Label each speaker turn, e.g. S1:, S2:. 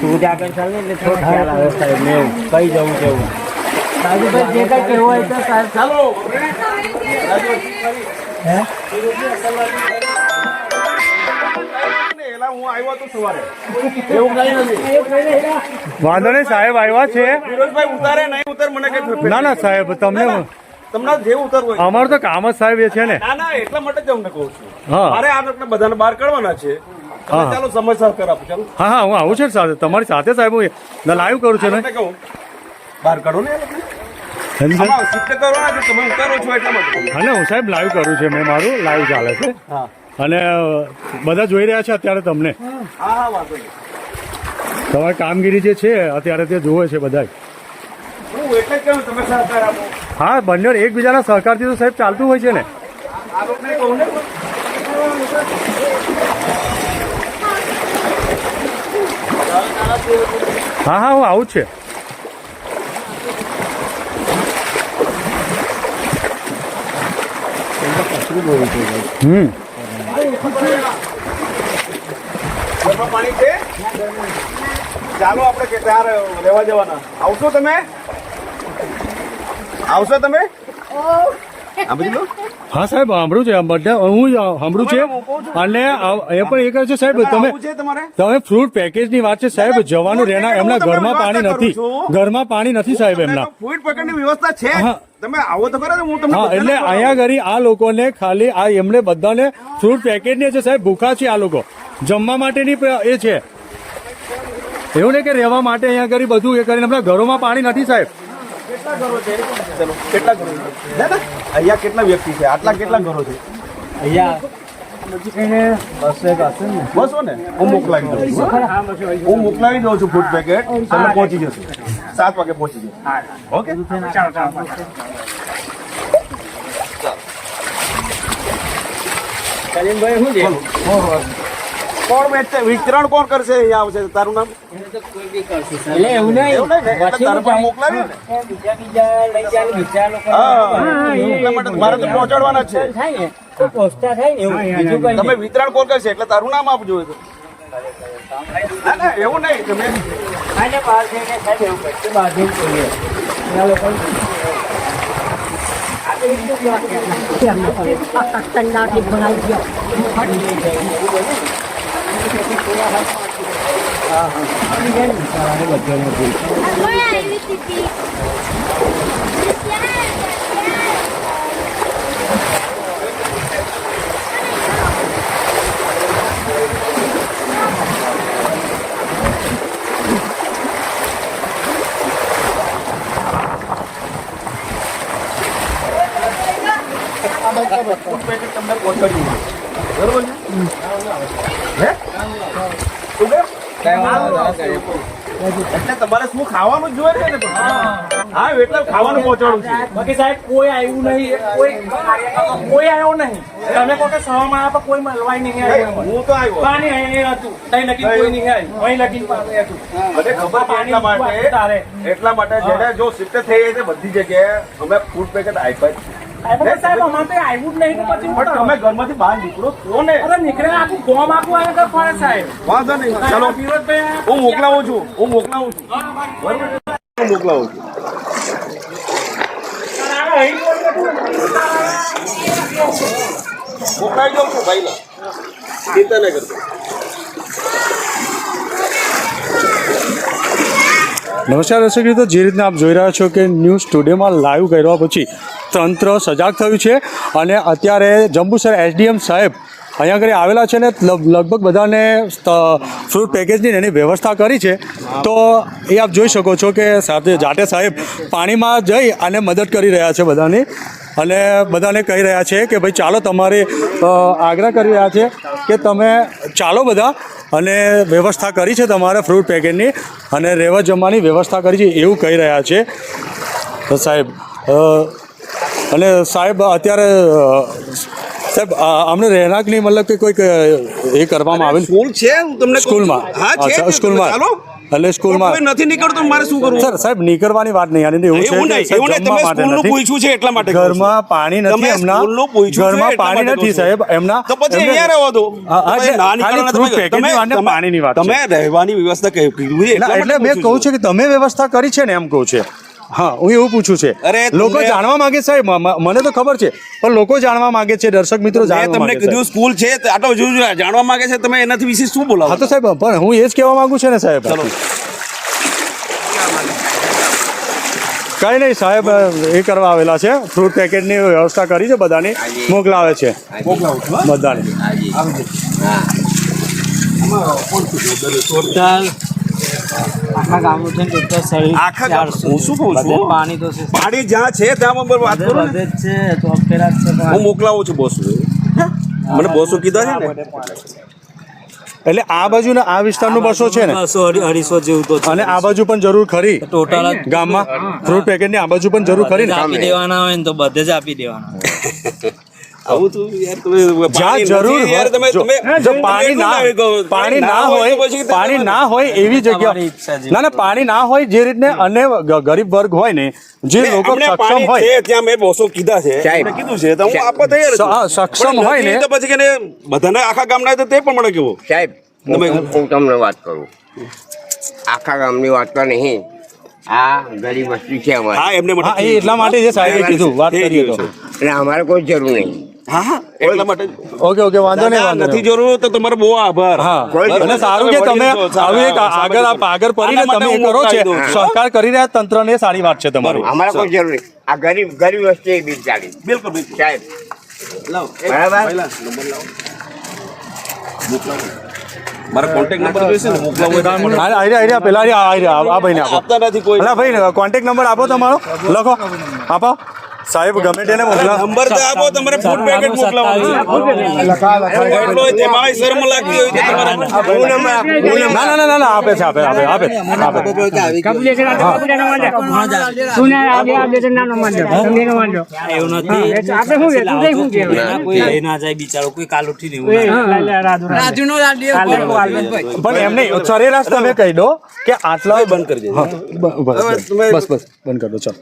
S1: તું આગળ ચાલે એટલે થોડો ખ્યાલ આવે સાહેબ ને એવું કઈ જવું છે. એવું રાજુભાઈ જે કઈ કહેવું હોય તો સાહેબ ચાલો
S2: એલા હું આવ્યો હતો સવારે એવું કઈ નથી
S3: વાંધો નહીં સાહેબ આવ્યા છે ના ના. સાહેબ તમને
S2: તમને જે ઉતરવું
S3: અમારું તો કામ જ સાહેબ એ છે ને.
S2: ના ના એટલા માટે જ અમને કહું છું. મારે આ લોકોને બધાને બહાર કાઢવાના છે. ચાલો સમયસર કર આપો ચાલો.
S3: હા હા હું આવું છું સાથે. તમારી સાથે સાહેબ હું લાઈવ કરું છું ને.
S2: કહું. બહાર કાઢો ને માટે.
S3: હા સાહેબ લાઈવ કરું છું મેં મારું લાઈવ ચાલે છે. અને બધા જોઈ રહ્યા છે અત્યારે તમને. તમારી કામગીરી જે છે અત્યારે તે જોવે છે બધા
S2: એટલે તમે સહકાર આપો
S3: હા બંને એકબીજાના સહકારથી તો સાહેબ ચાલતું હોય છે ને. હા હા, હું આવું જ છે. હમ.
S2: પાણી આપણે કે ત્યાં રહેવા જવાના આવશો તમે આવશો તમે?
S3: હા સાહેબ સાંભળું છે બધા હું સાંભળું છે. અને એ પણ એ કહે છે સાહેબ તમે તમે ફ્રૂટ પેકેજની વાત છે સાહેબ જવાનું રહેના એમના ઘરમાં પાણી નથી. ઘરમાં પાણી નથી સાહેબ એમના.
S2: ફૂડ પેકેટની વ્યવસ્થા છે
S3: હા.
S2: તમે આવો તો ખરા હું તમને
S3: એટલે અહીંયા ઘરી આ લોકોને ખાલી આ એમને બધાને ફ્રૂટ પેકેજની છે સાહેબ ભૂખા છે આ લોકો. જમવા માટેની એ છે. એવું ને કે રહેવા માટે અહીંયા ઘડી બધું એ કરીને એમના ઘરોમાં પાણી નથી સાહેબ.
S2: ઘરો ચલો કેટલા ઘરો છે? દાદા અહીંયા કેટલા વ્યક્તિ છે? આટલા કેટલા ઘરો છે?
S1: અહીંયા બસો ને.
S2: હું મોકલાવી દઉં છું હું. મોકલાવી દઉં છું ફૂડ પેકેટ તમે પહોંચી જશે. સાત વાગે પહોંચી જશો. ઓકે?
S1: કલીનભાઈ શું છે?
S2: કોણ વેચશે વિતરણ કોણ કરશે અહીંયા આવશે? તારું નામ?
S1: એટલે એવું નહીં.
S2: તારે મારે તો પહોંચાડવાના જ છે.
S1: થાય ને. તો પહોંચતા થાય ને એવું. બીજું કઈ
S2: તમે વિતરણ કોણ કરશે? એટલે તારું નામ આપજો એવું નહીં. તમે
S1: આને બહાર જઈને સાહેબ
S2: તમને પહોંચાડી દઉં. બરોબર છે હે શું કહે? એટલે તમારે શું ખાવાનું જ જોઈએ ને હા. એટલે ખાવાનું છે.
S4: બાકી સાહેબ કોઈ આવ્યું નહીં કોઈ કોઈ આવ્યો નહીં. તમે કહો કે સવા માળા પર કોઈ મળવાય નહીં આવ્યું
S2: હું તો આવ્યો.
S4: પાણી અહીં હતું તઈ લગી કોઈ નહીં આવ્યું. અહીં લગીને પાણી હતું
S2: મને ખબર છે એટલા માટે?
S4: તારે.
S2: એટલા માટે જેને જો શિફ્ટ થઈ છે બધી જગ્યાએ અમે ફૂડ પેકેટ આપ્યા.
S4: સાહેબ અમારે તો આવ્યું જ નહીં પછી
S2: પણ તમે ઘરમાંથી બહાર નીકળો તો ને.
S4: અરે નીકળે આખું ગોમ આખું આવે તો ફરે સાહેબ.
S2: વાંધો નહીં ચલો હું મોકલાવું છું હું મોકલાવું છું. હું મોકલાવું છું. મોકલાવી દઉં છું ભાઈ ચિંતા ન કરતો
S3: નમસ્કાર દર્શક મિત્રો, જે રીતના આપ જોઈ રહ્યા છો કે ન્યૂઝ સ્ટુડિયોમાં લાઈવ કર્યા પછી તંત્ર સજાગ થયું છે અને અત્યારે જંબુસર એસડીએમ સાહેબ અહીંયા આગળ આવેલા છે ને લગભગ બધાને ફ્રૂટ પેકેજની એની વ્યવસ્થા કરી છે. તો એ આપ જોઈ શકો છો કે સાથે જાટે સાહેબ પાણીમાં જઈ અને મદદ કરી રહ્યા છે બધાની. અને બધાને કહી રહ્યા છે કે ભાઈ ચાલો તમારે આગ્રહ કરી રહ્યા છે કે તમે ચાલો બધા અને વ્યવસ્થા કરી છે તમારે ફ્રૂટ પેકેટની અને રહેવા જમવાની વ્યવસ્થા કરી છે એવું કહી રહ્યા છે. તો સાહેબ અને સાહેબ અત્યારે સાહેબ અમને રહેણાંકની મતલબ કે કોઈક એ કરવામાં આવેલ?
S2: સ્કૂલ છે? હું તમને
S3: સ્કૂલમાં.
S2: હા
S3: સ્કૂલમાં. એટલે સ્કૂલમાં
S2: નથી નીકળતો મારે શું કરવું?
S3: સર સાહેબ નીકળવાની વાત નહીં આની
S2: એવું
S3: છે
S2: એવું નહીં તમે સ્કૂલનું પૂછ્યું છે એટલા માટે.
S3: ઘરમાં પાણી નથી એમના
S2: સ્કૂલનું પૂછ્યું છે
S3: ઘરમાં પાણી નથી સાહેબ એમના
S2: તો પછી અહીંયા રહેવા દો તમે
S3: પાણીની વાત
S2: તમે રહેવાની વ્યવસ્થા એટલા
S3: એટલે મેં કહું છું કે તમે વ્યવસ્થા કરી છે ને એમ કહું છે. હા હું એવું પૂછું છે.
S2: અરે
S3: લોકો જાણવા માંગે છે સાહેબ મને તો ખબર છે પણ લોકો જાણવા માંગે છે દર્શક મિત્રો
S2: તમને કીધું સ્કૂલ છે આટલો જાણવા માંગે છે તમે એનાથી વિશે શું બોલાવો?
S3: હા તો સાહેબ પણ હું એ જ કહેવા માંગુ છું ને સાહેબ. કઈ નહીં સાહેબ એ કરવા આવેલા છે. ફ્રૂટ પેકેટની વ્યવસ્થા કરી છે બધાની. મોકલાવે છે. બધાને.
S1: આખા ગામનું છે ને ટોટલ સળી
S2: આખા ગામ- હું શું કહું છું?
S1: પાણી તો છે.
S2: પાણી જ્યાં છે ત્યાં ઉપર વાત કરો
S1: બધે છે તો અપેરા છે
S2: હું મોકલાવું છું બોસ મને બોસો કીધા છે ને?
S3: એટલે આ બાજુ ને આ વિસ્તારનું બસો છે ને?
S1: બસો અઢીસો જેવું તો છે.
S3: અને આ બાજુ પણ જરૂર ખરી.
S1: ટોટલ
S3: ગામમાં. ફ્રૂટ પેકેટની આ બાજુ પણ જરૂર ખરી
S1: આપી દેવાના હોય ને તો બધે જ આપી દેવાના
S2: આવું તો યાર તમે
S3: જ્યાં જરૂર
S2: યાર તમે તમે
S3: જો પાણી ના પાણી ના હોય
S2: તો
S3: પાણી ના હોય એવી જગ્યા ના ના પાણી ના હોય જે રીતને અને ગરીબ વર્ગ હોય ને જે લોકો સક્ષમ હોય
S2: ત્યાં મેં બોસો કીધા છે. કીધું છે તો હું આપવા તૈયાર છું.
S3: સક્ષમ હોય ને-
S2: તો પછી કે બધાને આખા ગામના તો તે પણ મને કેવો
S5: સાહેબ
S2: તમે-
S5: હું તમને વાત કરું. આખા ગામની વાત તો નહીં આ ગરીબ વસ્તી છે અમારે.
S2: હા એમને
S3: હા એ એટલા માટે જે સાહેબે કીધું વાત
S2: કરી
S3: કરીએ તો.
S5: એટલે અમારે કોઈ જરૂર નહીં.
S2: હા હા. એટલા માટે
S3: ઓકે ઓકે વાંધો નહીં વાંધો
S2: નથી જરૂર તો તમારો બહુ આભાર.
S3: હા. અને સારું કે તમે
S2: વડીલ
S3: એક આગળ આપ- આગળ પડીને તમે કરો છે.
S2: મોકલાવી દઉં. છું.
S3: સહકાર કરી રહ્યા તંત્રને સારી વાત છે તમારી.
S5: અમારે કોઈ જરૂર નહીં. આ ગરીબ ગરીબ વસ્તી બીજ ચાલી.
S2: બિલકુલ બિલકુલ.
S5: સાહેબ.
S2: લાવો.
S5: બરાબર.
S2: નંબર લાવો. મારા કોન્ટેક્ટ નંબર જોઈશે ને મોકલાવો હોય તો
S3: હા, આઈ રહ્યા, આઈ પેલા આ ભાઈને આપો.
S2: આપતા નથી કોઈ.
S3: ભાઈ કોન્ટેક્ટ નંબર આપો તમારો. લખો. આપો. સાહેબ ગમે તેને મોકલા.
S2: નંબર તો આપો તમારે ફૂડ પેકેટ મોકલાવવાનું છે. એટલો હોય તેમાં શરમ લાગતી હોય તો તમારે
S5: નંબર નંબર
S3: ના ના ના ના ના આપે છે આપે આપે આપે આપે.
S1: એવું નથી. એના કોઈ એ ના જાય બિચારો કોઈ કાલ ઉઠી નહીં.
S3: પણ એમ નહીં સરેરાશ તમે કહી દો કે આટલા
S2: બંધ કરી દેજો.
S3: બસ બસ બસ બસ બંધ કરી દો ચાલો.